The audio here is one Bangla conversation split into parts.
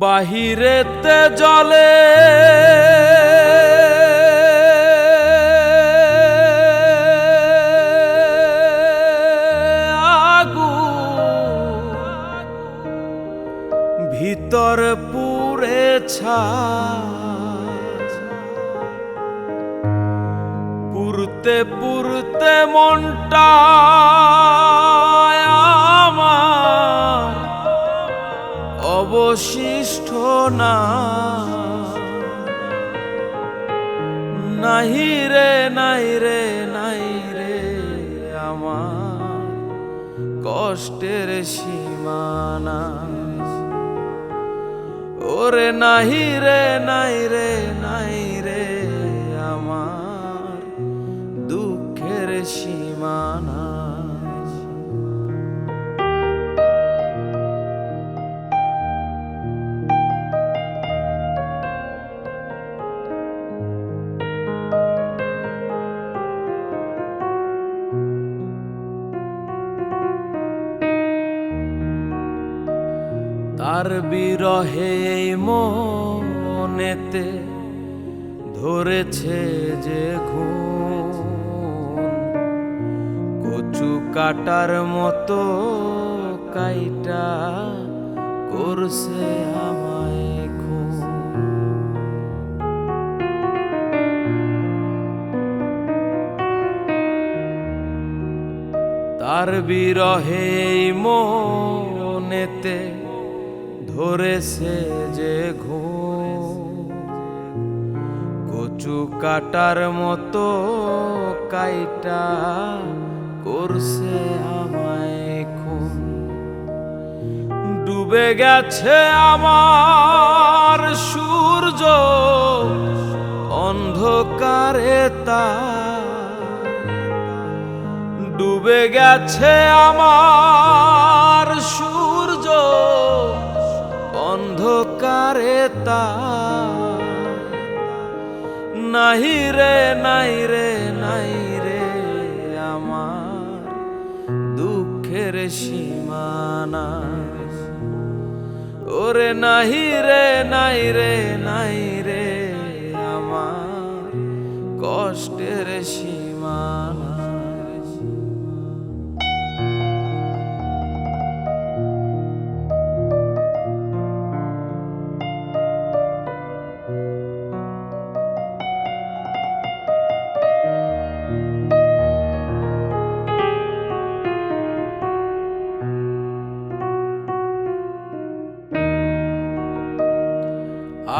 বাহিরেতে জলে। আগু। ভিতর পুরে ছা পুরতে পুরতে মনটা অবশিষ্ট না। নাহি রে, নাই রে নাই রে, আমার কষ্টের সীমানা। ওরে নাহি রে, নাই রে নাই রে, আমার দুঃখের সীমানা। তার বিরহে মনেতে ধরেছে যে ঘুম। কচু কাটার মতো কাইটা করছে তার বিরহে মনেতে ধরেছে যে ঘুম। কচু কাটার মতো কাইটা করছে আমায় খুন। ডুবে গেছে আমার সূর্য, অন্ধকারে তা ডুবে গেছে আমার রে নাই রে নাই রে আমার দুঃখের সীমানা। ওরে নাহি রে, নাই রে নাই রে আমার কষ্টের সীমানা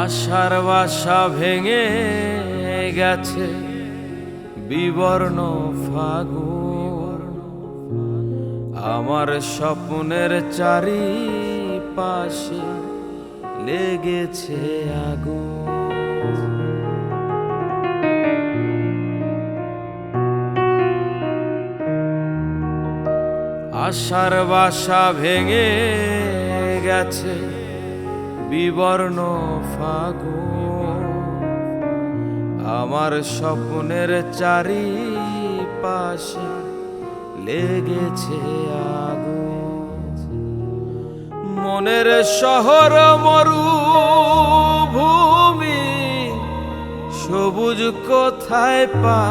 আশার বাসা ভেঙে গেছে বিবর্ণ ফাগুন। আমার স্বপ্নের চারি পাশে লেগেছে আগুন। আশার বাসা ভেঙে গেছে বিবর্ণ ফাগুন। আমার স্বপ্নের চারি পাশে লেগেছে আগুন। মনের শহর মরু ভূমি সবুজ কোথায় পা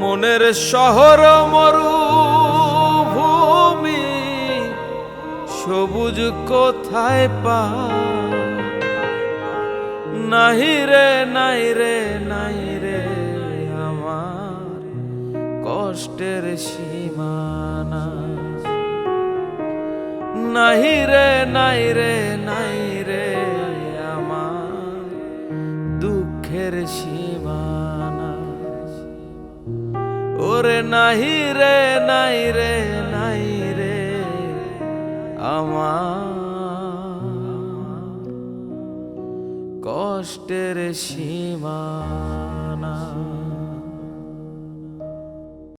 মনের শহর মরু কোথায় পা? নাহি রে, নাই রে নাই রে, আমার কষ্টের সীমানা। নাহি রে, নাই রে নাই রে, আমার দুঃখের সীমানা। ওরে নাহি রে, নাই রে নাই রে, আমার কষ্টের সীমানা।